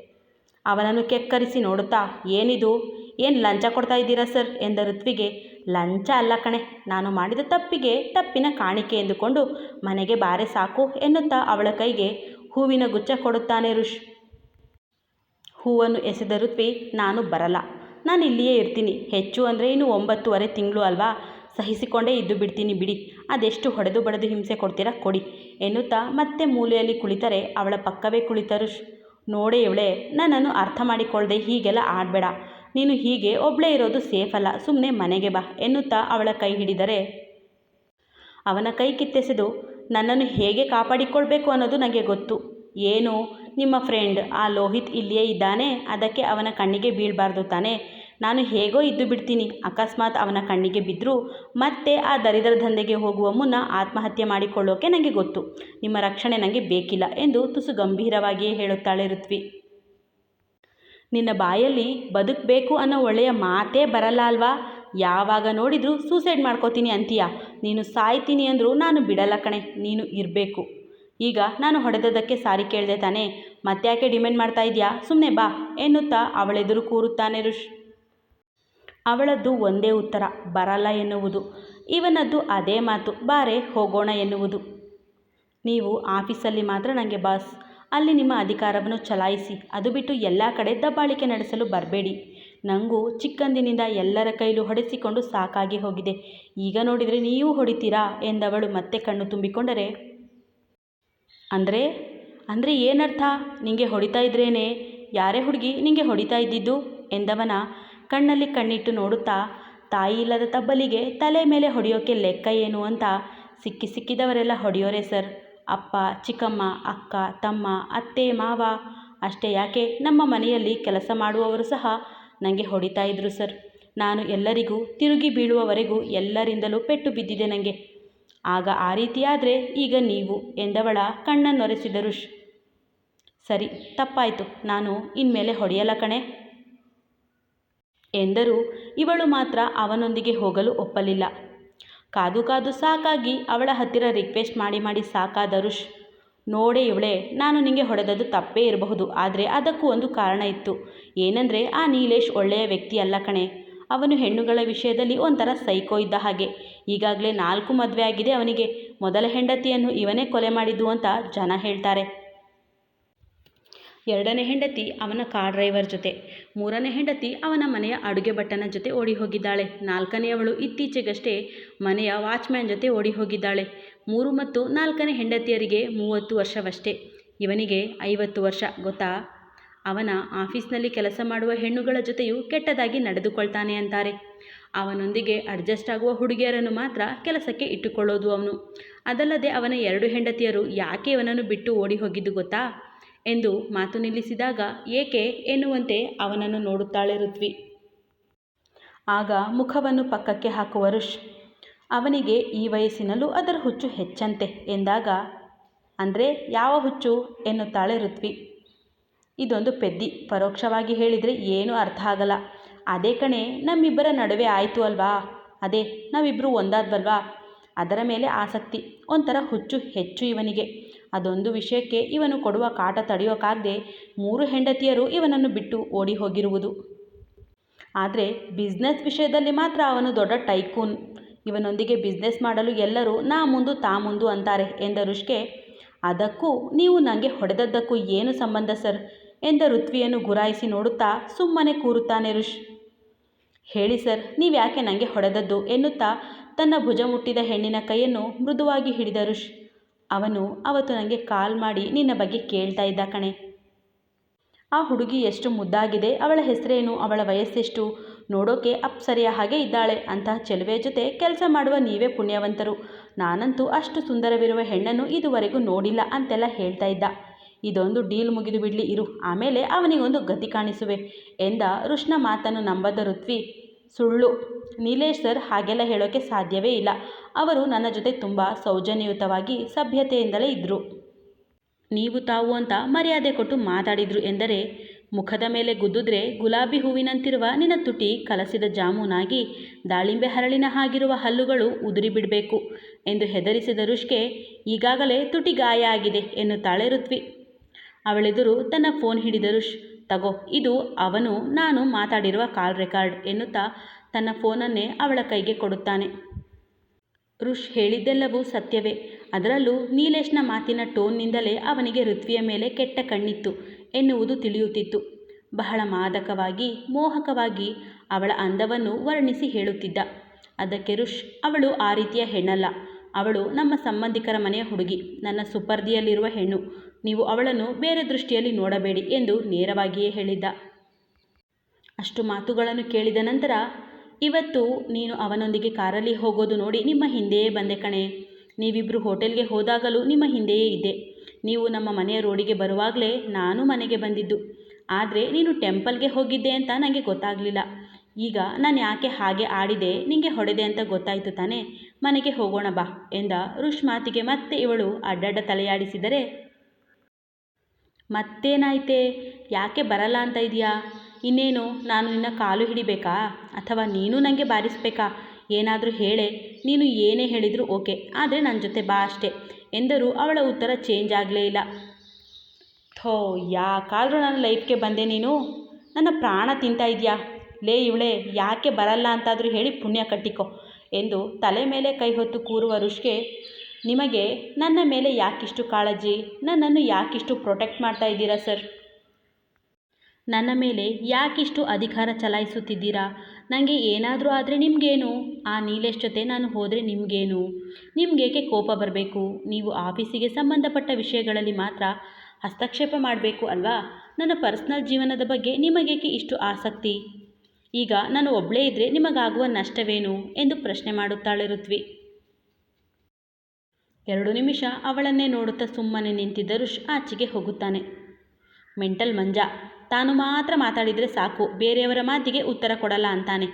ಅವನನ್ನು ಕೆಕ್ಕರಿಸಿ ನೋಡುತ್ತಾ, ಏನಿದು? ಏನು ಲಂಚ ಕೊಡ್ತಾ ಇದ್ದೀರಾ ಸರ್? ಎಂದ ಋತ್ವಿಗೆ, ಲಂಚ ಅಲ್ಲ ಕಣೆ. ನಾನು ಮಾಡಿದ ತಪ್ಪಿಗೆ ತಪ್ಪಿನ ಕಾಣಿಕೆ ಎಂದುಕೊಂಡು ಮನೆಗೆ ಬಾರೆ ಸಾಕು ಎನ್ನುತ್ತಾ ಅವಳ ಕೈಗೆ ಹೂವಿನ ಗುಚ್ಛ ಕೊಡುತ್ತಾನೆ ಋಷ್. ಹೂವನ್ನು ಎಸೆದರುತ್ವಿ ನಾನು ಬರಲ್ಲ. ನಾನು ಇಲ್ಲಿಯೇ ಇರ್ತೀನಿ. ಹೆಚ್ಚು ಅಂದರೆ ಇನ್ನು ಒಂಬತ್ತುವರೆ ತಿಂಗಳು ಅಲ್ವಾ? ಸಹಿಸಿಕೊಂಡೇ ಇದ್ದು ಬಿಡ್ತೀನಿ ಬಿಡಿ. ಅದೆಷ್ಟು ಹೊಡೆದು ಬಡೆದು ಹಿಂಸೆ ಕೊಡ್ತೀರಾ? ಕೊಡಿ. ಎನ್ನುತ್ತಾ ಮತ್ತೆ ಮೂಲೆಯಲ್ಲಿ ಕುಳಿತರೆ ಅವಳ ಪಕ್ಕವೇ ಕುಳಿತರು ನೋಡೇ ಇವಳೆ, ನನ್ನನ್ನು ಅರ್ಥ ಮಾಡಿಕೊಳ್ಳದೆ ಹೀಗೆಲ್ಲ ಆಡಬೇಡ. ನೀನು ಹೀಗೆ ಒಬ್ಬಳೇ ಇರೋದು ಸೇಫ್ ಅಲ್ಲ. ಸುಮ್ಮನೆ ಮನೆಗೆ ಬಾ ಎನ್ನುತ್ತಾ ಅವಳ ಕೈ ಹಿಡಿದರೆ. ಅವನ ಕೈ ಕಿತ್ತೆಸೆದು ನನ್ನನ್ನು ಹೇಗೆ ಕಾಪಾಡಿಕೊಳ್ಬೇಕು ಅನ್ನೋದು ನನಗೆ ಗೊತ್ತು. ಏನು? ನಿಮ್ಮ ಫ್ರೆಂಡ್ ಆ ಲೋಹಿತ್ ಇಲ್ಲಿಯೇ ಇದ್ದಾನೆ, ಅದಕ್ಕೆ ಅವನ ಕಣ್ಣಿಗೆ ಬೀಳಬಾರ್ದು ತಾನೇ. ನಾನು ಹೇಗೋ ಇದ್ದು ಬಿಡ್ತೀನಿ. ಅಕಸ್ಮಾತ್ ಅವನ ಕಣ್ಣಿಗೆ ಬಿದ್ದರೂ ಮತ್ತೆ ಆ ದರಿದ್ರ ದಂಧೆಗೆ ಹೋಗುವ ಮುನ್ನ ಆತ್ಮಹತ್ಯೆ ಮಾಡಿಕೊಳ್ಳೋಕೆ ನನಗೆ ಗೊತ್ತು. ನಿಮ್ಮ ರಕ್ಷಣೆ ನನಗೆ ಬೇಕಿಲ್ಲ ಎಂದು ತುಸು ಗಂಭೀರವಾಗಿಯೇ ಹೇಳುತ್ತಾಳೆ ಋತ್ವಿ. ನಿನ್ನ ಬಾಯಲ್ಲಿ ಬದುಕಬೇಕು ಅನ್ನೋ ಒಳ್ಳೆಯ ಮಾತೇ ಬರಲ್ಲ ಅಲ್ವಾ? ಯಾವಾಗ ನೋಡಿದರೂ ಸೂಸೈಡ್ ಮಾಡ್ಕೋತೀನಿ ಅಂತೀಯ? ನೀನು ಸಾಯ್ತೀನಿ ಅಂದರೂ ನಾನು ಬಿಡಲ್ಲ ಕಣೆ. ನೀನು ಇರಬೇಕು. ಈಗ ನಾನು ಹೊಡೆದದ್ದಕ್ಕೆ ಸಾರಿ ಕೇಳಿದೆ ತಾನೇ. ಮತ್ತ್ಯಾಕೆ ಡಿಮ್ಯಾಂಡ್ ಮಾಡ್ತಾ ಇದೆಯಾ? ಸುಮ್ಮನೆ ಬಾ ಎನ್ನುತ್ತಾ ಅವಳೆದುರು ಕೂರುತ್ತಾನೆ ಋಷ್. ಅವಳದ್ದು ಒಂದೇ ಉತ್ತರ, ಬರಲ್ಲ ಎನ್ನುವುದು. ಇವನದ್ದು ಅದೇ ಮಾತು, ಬಾರೆ ಹೋಗೋಣ ಎನ್ನುವುದು. ನೀವು ಆಫೀಸಲ್ಲಿ ಮಾತ್ರ ನನಗೆ ಬಾಸ್. ಅಲ್ಲಿ ನಿಮ್ಮ ಅಧಿಕಾರವನ್ನು ಚಲಾಯಿಸಿ, ಅದು ಬಿಟ್ಟು ಎಲ್ಲ ಕಡೆ ದಬ್ಬಾಳಿಕೆ ನಡೆಸಲು ಬರಬೇಡಿ. ನನಗೂ ಚಿಕ್ಕಂದಿನಿಂದ ಎಲ್ಲರ ಕೈಲೂ ಹೊಡೆಸಿಕೊಂಡು ಸಾಕಾಗಿ ಹೋಗಿದೆ. ಈಗ ನೋಡಿದರೆ ನೀವು ಹೊಡಿತೀರಾ? ಎಂದವಳು ಮತ್ತೆ ಕಣ್ಣು ತುಂಬಿಕೊಂಡರೆ ಅಂದರೆ ಅಂದರೆ ಏನರ್ಥ? ನಿಂಗೆ ಹೊಡಿತಾ ಇದ್ರೇನೆ? ಯಾರೇ ಹುಡುಗಿ ನಿಂಗೆ ಹೊಡಿತಾ ಇದ್ದಿದ್ದು? ಎಂದವನ ಕಣ್ಣಲ್ಲಿ ಕಣ್ಣಿಟ್ಟು ನೋಡುತ್ತಾ, ತಾಯಿ ಇಲ್ಲದ ತಬ್ಬಲಿಗೆ ತಲೆ ಮೇಲೆ ಹೊಡೆಯೋಕ್ಕೆ ಲೆಕ್ಕ ಏನು ಅಂತ ಸಿಕ್ಕಿ ಸಿಕ್ಕಿದವರೆಲ್ಲ ಹೊಡೆಯೋರೆ ಸರ್. ಅಪ್ಪ, ಚಿಕ್ಕಮ್ಮ, ಅಕ್ಕ, ತಮ್ಮ, ಅತ್ತೆ, ಮಾವ, ಅಷ್ಟೇ ಯಾಕೆ? ನಮ್ಮ ಮನೆಯಲ್ಲಿ ಕೆಲಸ ಮಾಡುವವರು ಸಹ ನನಗೆ ಹೊಡಿತಾ ಇದ್ದರು ಸರ್. ನಾನು ಎಲ್ಲರಿಗೂ ತಿರುಗಿ ಬೀಳುವವರೆಗೂ ಎಲ್ಲರಿಂದಲೂ ಪೆಟ್ಟು ಬಿದ್ದಿದೆ ನನಗೆ ಆಗ ಆ ರೀತಿಯಾದರೆ ಈಗ ನೀವು ಎಂದವಳ ಕಣ್ಣನ್ನೊರೆಸಿದರು. ಸರಿ, ತಪ್ಪಾಯಿತು, ನಾನು ಇನ್ಮೇಲೆ ಹೊಡೆಯಲ್ಲ ಕಣೆ. ಎಂದರೂ. ಇವಳು ಮಾತ್ರ ಅವನೊಂದಿಗೆ ಹೋಗಲು ಒಪ್ಪಲಿಲ್ಲ. ಕಾದು ಕಾದು ಸಾಕಾಗಿ ಅವಳ ಹತ್ತಿರ ರಿಕ್ವೆಸ್ಟ್ ಮಾಡಿ ಮಾಡಿ ಸಾಕಾದ ಋಷ್ ನೋಡೇ ಇವಳೆ, ನಾನು ನಿಮಗೆ ಹೊಡೆದದ್ದು ತಪ್ಪೇ ಇರಬಹುದು, ಆದರೆ ಅದಕ್ಕೂ ಒಂದು ಕಾರಣ ಇತ್ತು. ಏನಂದರೆ, ಆ ನೀಲೇಶ್ ಒಳ್ಳೆಯ ವ್ಯಕ್ತಿ ಅಲ್ಲ ಕಣೆ. ಅವನು ಹೆಣ್ಣುಗಳ ವಿಷಯದಲ್ಲಿ ಒಂಥರ ಸೈಕೋ ಇದ್ದ ಹಾಗೆ. ಈಗಾಗಲೇ ನಾಲ್ಕು ಮದುವೆ ಆಗಿದೆ. ಅವನಿಗೆ ಮೊದಲ ಹೆಂಡತಿಯನ್ನು ಇವನೇ ಕೊಲೆ ಮಾಡಿದ್ದು ಅಂತ ಜನ ಹೇಳ್ತಾರೆ. ಎರಡನೇ ಹೆಂಡತಿ ಅವನ ಕಾರ್ ಡ್ರೈವರ್ ಜೊತೆ. ಮೂರನೇ ಹೆಂಡತಿ ಅವನ ಮನೆಯ ಅಡುಗೆ ಬಟ್ಟನ ಜೊತೆ ಓಡಿ ಹೋಗಿದ್ದಾಳೆ ನಾಲ್ಕನೆಯವಳು ಇತ್ತೀಚೆಗಷ್ಟೇ ಮನೆಯ ವಾಚ್ಮ್ಯಾನ್ ಜೊತೆ ಓಡಿ ಹೋಗಿದ್ದಾಳೆ ಮೂರು ಮತ್ತು ನಾಲ್ಕನೇ ಹೆಂಡತಿಯರಿಗೆ ಮೂವತ್ತು ವರ್ಷವಷ್ಟೇ. ಇವನಿಗೆ ಐವತ್ತು ವರ್ಷ. ಗೊತ್ತಾ? ಅವನ ಆಫೀಸ್ನಲ್ಲಿ ಕೆಲಸ ಮಾಡುವ ಹೆಣ್ಣುಗಳ ಜೊತೆಯೂ ಕೆಟ್ಟದಾಗಿ ನಡೆದುಕೊಳ್ತಾನೆ ಅಂತಾರೆ. ಅವನೊಂದಿಗೆ ಅಡ್ಜಸ್ಟ್ ಆಗುವ ಹುಡುಗಿಯರನ್ನು ಮಾತ್ರ ಕೆಲಸಕ್ಕೆ ಇಟ್ಟುಕೊಳ್ಳೋದು ಅವನು. ಅದಲ್ಲದೆ ಅವನ ಎರಡು ಹೆಂಡತಿಯರು ಯಾಕೆ ಇವನನ್ನು ಬಿಟ್ಟು ಓಡಿ ಹೋಗಿದ್ದು ಗೊತ್ತಾ? ಎಂದು ಮಾತು ನಿಲ್ಲಿಸಿದಾಗ ಏಕೆ ಎನ್ನುವಂತೆ ಅವನನ್ನು ನೋಡುತ್ತಾಳೆ ಋತ್ವಿ. ಆಗ ಮುಖವನ್ನು ಪಕ್ಕಕ್ಕೆ ಹಾಕುವ ರುಷ್ ಅವನಿಗೆ ಈ ವಯಸ್ಸಿನಲ್ಲೂ ಅದರ ಹುಚ್ಚು ಹೆಚ್ಚಂತೆ ಎಂದಾಗ, ಅಂದರೆ ಯಾವ ಹುಚ್ಚು ಎನ್ನುತ್ತಾಳೆ ಋತ್ವಿ. ಇದೊಂದು ಪೆದ್ದಿ, ಪರೋಕ್ಷವಾಗಿ ಹೇಳಿದರೆ ಏನೂ ಅರ್ಥ ಆಗಲ್ಲ. ಅದೇ ಕಣೆ, ನಮ್ಮಿಬ್ಬರ ನಡುವೆ ಆಯಿತು ಅಲ್ವಾ? ಅದೇ ನಾವಿಬ್ಬರು ಒಂದಾದ್ವಲ್ವಾ? ಅದರ ಮೇಲೆ ಆಸಕ್ತಿ, ಒಂಥರ ಹುಚ್ಚು ಹೆಚ್ಚು ಇವನಿಗೆ. ಅದೊಂದು ವಿಷಯಕ್ಕೆ ಇವನು ಕೊಡುವ ಕಾಟ ತಡೆಯೋಕ್ಕಾಗದೆ ಮೂರು ಹೆಂಡತಿಯರು ಇವನನ್ನು ಬಿಟ್ಟು ಓಡಿ ಹೋಗಿರುವುದು. ಆದರೆ ಬಿಸ್ನೆಸ್ ವಿಷಯದಲ್ಲಿ ಮಾತ್ರ ಅವನು ದೊಡ್ಡ ಟೈಕೂನ್. ಇವನೊಂದಿಗೆ ಬಿಸ್ನೆಸ್ ಮಾಡಲು ಎಲ್ಲರೂ ನಾ ಮುಂದು ತಾ ಮುಂದು ಅಂತಾರೆ ಎಂದ ರುಷ್ಕೆ, ಅದಕ್ಕೂ ನೀವು ನನಗೆ ಹೊಡೆದದ್ದಕ್ಕೂ ಏನು ಸಂಬಂಧ ಸರ್? ಎಂದ ಋತ್ವಿಯನ್ನು ಗುರಾಯಿಸಿ ನೋಡುತ್ತಾ ಸುಮ್ಮನೆ ಕೂರುತ್ತಾನೆ ಋಷ್. ಹೇಳಿ ಸರ್, ನೀವ್ಯಾಕೆ ನನಗೆ ಹೊಡೆದದ್ದು? ಎನ್ನುತ್ತಾ ತನ್ನ ಭುಜ ಮುಟ್ಟಿದ ಹೆಣ್ಣಿನ ಕೈಯನ್ನು ಮೃದುವಾಗಿ ಹಿಡಿದ ಋಷ್. ಅವನು, ಅವತ್ತು ನನಗೆ ಕಾಲ್ ಮಾಡಿ ನಿನ್ನ ಬಗ್ಗೆ ಕೇಳ್ತಾ ಇದ್ದ ಕಣೆ. ಆ ಹುಡುಗಿ ಎಷ್ಟು ಮುದ್ದಾಗಿದೆ, ಅವಳ ಹೆಸರೇನು, ಅವಳ ವಯಸ್ಸೆಷ್ಟು? ನೋಡೋಕೆ ಅಪ್ಸರಿಯ ಹಾಗೆ ಇದ್ದಾಳೆ. ಅಂತಹ ಚೆಲುವೆ ಜೊತೆ ಕೆಲಸ ಮಾಡುವ ನೀವೇ ಪುಣ್ಯವಂತರು. ನಾನಂತೂ ಅಷ್ಟು ಸುಂದರವಿರುವ ಹೆಣ್ಣನ್ನು ಇದುವರೆಗೂ ನೋಡಿಲ್ಲ ಅಂತೆಲ್ಲ ಹೇಳ್ತಾ ಇದ್ದ. ಇದೊಂದು ಡೀಲ್ ಮುಗಿದು ಬಿಡಲಿ, ಇರು. ಆಮೇಲೆ ಅವನಿಗೊಂದು ಗತಿ ಕಾಣಿಸುವೆ ಎಂದ ರುಷ್ನ ಮಾತನ್ನು ನಂಬದ ಋತ್ವಿ, ಸುಳ್ಳು. ನೀಲೇಶ್ ಸರ್ ಹಾಗೆಲ್ಲ ಹೇಳೋಕ್ಕೆ ಸಾಧ್ಯವೇ ಇಲ್ಲ. ಅವರು ನನ್ನ ಜೊತೆ ತುಂಬ ಸೌಜನ್ಯಯುತವಾಗಿ ಸಭ್ಯತೆಯಿಂದಲೇ ಇದ್ದರು ನೀವು ತಾವು ಅಂತ ಮರ್ಯಾದೆ ಕೊಟ್ಟು ಮಾತಾಡಿದ್ರು ಎಂದರೆ ಮುಖದ ಮೇಲೆ ಗುದ್ದಿದ್ರೆ ಗುಲಾಬಿ ಹೂವಿನಂತಿರುವ ನಿನ್ನ ತುಟಿ ಕಲಸಿದ ಜಾಮೂನಾಗಿ ದಾಳಿಂಬೆ ಹರಳಿನ ಹಾಗಿರುವ ಹಲ್ಲುಗಳು ಉದುರಿ ಬಿಡಬೇಕು ಎಂದು ಹೆದರಿಸಿದ ರುಷ್ಕೆ ಈಗಾಗಲೇ ತುಟಿ ಗಾಯ ಆಗಿದೆ ಎನ್ನುತ್ತಾಳೆ ಋತ್ವಿ. ಅವಳೆದುರು ತನ್ನ ಫೋನ್ ಹಿಡಿದರು ರುಷ್ ತಗೋ, ಇದು ಅವನು, ನಾನು ಮಾತಾಡಿರುವ ಕಾಲ್ ರೆಕಾರ್ಡ್ ಎನ್ನುತ್ತಾ ತನ್ನ ಫೋನನ್ನೇ ಅವಳ ಕೈಗೆ ಕೊಡುತ್ತಾನೆ. ಋಷ್ ಹೇಳಿದ್ದೆಲ್ಲವೂ ಸತ್ಯವೇ. ಅದರಲ್ಲೂ ನೀಲೇಶ್ನ ಮಾತಿನ ಟೋನ್ನಿಂದಲೇ ಅವನಿಗೆ ಋತ್ವಿಯ ಮೇಲೆ ಕೆಟ್ಟ ಕಣ್ಣಿತ್ತು ಎನ್ನುವುದು ತಿಳಿಯುತ್ತಿತ್ತು. ಬಹಳ ಮಾದಕವಾಗಿ, ಮೋಹಕವಾಗಿ ಅವಳ ಅಂದವನ್ನು ವರ್ಣಿಸಿ ಹೇಳುತ್ತಿದ್ದ. ಅದಕ್ಕೆ ರುಷ್ ಅವಳು ಆ ರೀತಿಯ ಹೆಣ್ಣಲ್ಲ. ಅವಳು ನಮ್ಮ ಸಂಬಂಧಿಕರ ಮನೆಯ ಹುಡುಗಿ. ನನ್ನ ಸುಪರ್ದಿಯಲ್ಲಿರುವ ಹೆಣ್ಣು. ನೀವು ಅವಳನ್ನು ಬೇರೆ ದೃಷ್ಟಿಯಲ್ಲಿ ನೋಡಬೇಡಿ ಎಂದು ನೇರವಾಗಿಯೇ ಹೇಳಿದ್ದ. ಅಷ್ಟು ಮಾತುಗಳನ್ನು ಕೇಳಿದ ನಂತರ, ಇವತ್ತು ನೀನು ಅವನೊಂದಿಗೆ ಕಾರಲ್ಲಿ ಹೋಗೋದು ನೋಡಿ ನಿಮ್ಮ ಹಿಂದೆಯೇ ಬಂದೆ ಕಣೆ. ನೀವಿಬ್ಬರು ಹೋಟೆಲ್ಗೆ ಹೋದಾಗಲೂ ನಿಮ್ಮ ಹಿಂದೆಯೇ ಇದ್ದೆ. ನೀವು ನಮ್ಮ ಮನೆಯ ರೋಡಿಗೆ ಬರುವಾಗಲೇ ನಾನು ಮನೆಗೆ ಬಂದಿದ್ದು. ಆದರೆ ನೀನು ಟೆಂಪಲ್ಗೆ ಹೋಗಿದ್ದೆ ಅಂತ ನನಗೆ ಗೊತ್ತಾಗಲಿಲ್ಲ. ಈಗ ನಾನು ಯಾಕೆ ಹಾಗೆ ಆಡಿದೆ, ನಿಂಗೆ ಹೊಡೆದೆ ಅಂತ ಗೊತ್ತಾಯಿತು ತಾನೇ. ಮನೆಗೆ ಹೋಗೋಣ ಬಾ ಎಂದ ರುಷ್ಮಾತಿಗೆ ಮಾತಿಗೆ ಮತ್ತೆ ಇವಳು ಅಡ್ಡಡ್ಡ ತಲೆಯಾಡಿಸಿದರೆ ಮತ್ತೇನಾಯ್ತೆ? ಯಾಕೆ ಬರಲ್ಲ ಅಂತ ಇದೆಯಾ ಇನ್ನೇನು, ನಾನು ನಿನ್ನ ಕಾಲು ಹಿಡಿಬೇಕಾ? ಅಥವಾ ನೀನು ನನಗೆ ಬಾರಿಸಬೇಕಾ? ಏನಾದರೂ ಹೇಳೆ. ನೀನು ಏನೇ ಹೇಳಿದರೂ ಓಕೆ. ಆದರೆ ನನ್ನ ಜೊತೆ ಬಾ ಅಷ್ಟೆ ಎಂದರೂ ಅವಳ ಉತ್ತರ ಚೇಂಜ್ ಆಗಲೇ ಇಲ್ಲ. ಥೋ, ಯಾಕಾದರೂ ನನ್ನ ಲೈಫ್ಗೆ ಬಂದೆ ನೀನು? ನನ್ನ ಪ್ರಾಣ ತಿಂತಾ ಇದೆಯಾ ಲೇ ಇವಳೆ, ಯಾಕೆ ಬರಲ್ಲ ಅಂತಾದರೂ ಹೇಳಿ ಪುಣ್ಯ ಕಟ್ಟಿಕೊ ಎಂದು ತಲೆ ಮೇಲೆ ಕೈ ಹೊತ್ತು ಕೂರುವ ಋಷಿಗೆ ನಿಮಗೆ ನನ್ನ ಮೇಲೆ ಯಾಕಿಷ್ಟು ಕಾಳಜಿ? ನನ್ನನ್ನು ಯಾಕಿಷ್ಟು ಪ್ರೊಟೆಕ್ಟ್ ಮಾಡ್ತಾ ಇದ್ದೀರಾ ಸರ್ ನನ್ನ ಮೇಲೆ ಯಾಕಿಷ್ಟು ಅಧಿಕಾರ ಚಲಾಯಿಸುತ್ತಿದ್ದೀರಾ? ನನಗೆ ಏನಾದರೂ ಆದರೆ ನಿಮಗೇನು? ಆ ನೀಲೇಶ್ ಜೊತೆ ನಾನು ಹೋದರೆ ನಿಮಗೇನು? ನಿಮಗೇಕೆ ಕೋಪ ಬರಬೇಕು? ನೀವು ಆಫೀಸಿಗೆ ಸಂಬಂಧಪಟ್ಟ ವಿಷಯಗಳಲ್ಲಿ ಮಾತ್ರ ಹಸ್ತಕ್ಷೇಪ ಮಾಡಬೇಕು ಅಲ್ವಾ? ನನ್ನ ಪರ್ಸ್ನಲ್ ಜೀವನದ ಬಗ್ಗೆ ನಿಮಗೇಕೆ ಇಷ್ಟು ಆಸಕ್ತಿ? ಈಗ ನಾನು ಒಬ್ಬಳೇ ಇದ್ದರೆ ನಿಮಗಾಗುವ ನಷ್ಟವೇನು? ಎಂದು ಪ್ರಶ್ನೆ ಮಾಡುತ್ತಾಳೆ ಋತ್ವಿ. ಎರಡು ನಿಮಿಷ ಅವಳನ್ನೇ ನೋಡುತ್ತಾ ಸುಮ್ಮನೆ ನಿಂತಿದ್ದ ಋಷ್ ಆಚೆಗೆ ಹೋಗುತ್ತಾನೆ. ಮೆಂಟಲ್ ಮಂಜ, ತಾನು ಮಾತ್ರ ಮಾತಾಡಿದರೆ ಸಾಕು, ಬೇರೆಯವರ ಮಾತಿಗೆ ಉತ್ತರ ಕೊಡಲ್ಲ ಅಂತಾನೆ.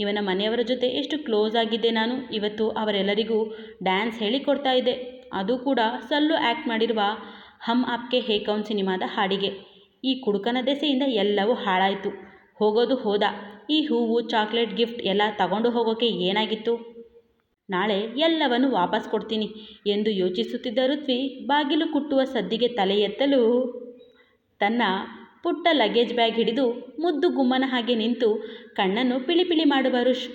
ಇವನ ಮನೆಯವರ ಜೊತೆ ಎಷ್ಟು ಕ್ಲೋಸ್ ಆಗಿದ್ದೆ ನಾನು, ಇವತ್ತು ಅವರೆಲ್ಲರಿಗೂ ಡ್ಯಾನ್ಸ್ ಹೇಳಿಕೊಡ್ತಾ ಇದ್ದೆ ಅದು ಕೂಡ ಸಲ್ಲು ಆ್ಯಕ್ಟ್ ಮಾಡಿರುವ ಹಮ್ ಆಪ್ಕೆ ಹೇ ಕೌನ್ ಸಿನಿಮಾದ ಹಾಡಿಗೆ. ಈ ಕುಡುಕನ ದೆಸೆಯಿಂದ ಎಲ್ಲವೂ ಹಾಳಾಯಿತು. ಹೋಗೋದು ಹೋದ. ಈ ಹೂವು, ಚಾಕ್ಲೇಟ್ ಗಿಫ್ಟ್ ಎಲ್ಲ ತಗೊಂಡು ಹೋಗೋಕೆ ಏನಾಗಿತ್ತು? ನಾಳೆ ಎಲ್ಲವನ್ನು ವಾಪಸ್ ಕೊಡ್ತೀನಿ ಎಂದು ಯೋಚಿಸುತ್ತಿದ್ದ ಋತ್ವಿ ಬಾಗಿಲು ಕುಟ್ಟುವ ಸದ್ದಿಗೆ ತಲೆ ಎತ್ತಲು ತನ್ನ ಪುಟ್ಟ ಲಗೇಜ್ ಬ್ಯಾಗ್ ಹಿಡಿದು ಮುದ್ದು ಗುಮ್ಮನ ಹಾಗೆ ನಿಂತು ಕಣ್ಣನ್ನು ಪಿಳಿಪಿಳಿ ಪಿಳಿ ಮಾಡುವ ಋಷ್,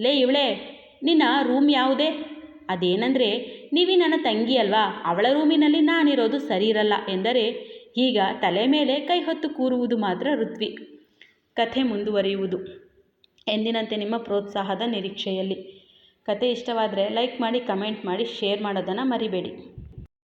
ಲೇ ಇವಳೆ, ನಿನ್ನ ರೂಮ್ ಯಾವುದೇ? ಅದೇನೆಂದರೆ ನೀವಿ ನನ್ನ ತಂಗಿ ಅಲ್ವಾ? ಅವಳ ರೂಮಿನಲ್ಲಿ ನಾನಿರೋದು ಸರಿ ಇರಲ್ಲ ಎಂದರೆ ಈಗ ತಲೆ ಮೇಲೆ ಕೈ ಹೊತ್ತು ಕೂರುವುದು ಮಾತ್ರ ಋತ್ವಿ. ಕಥೆ ಮುಂದುವರಿಯುವುದು. ಎಂದಿನಂತೆ ನಿಮ್ಮ ಪ್ರೋತ್ಸಾಹದ ನಿರೀಕ್ಷೆಯಲ್ಲಿ. ಕತೆ ಇಷ್ಟವಾದರೆ ಲೈಕ್ ಮಾಡಿ ಕಮೆಂಟ್ ಮಾಡಿ ಶೇರ್ ಮಾಡೋದನ್ನು ಮರಿಬೇಡಿ.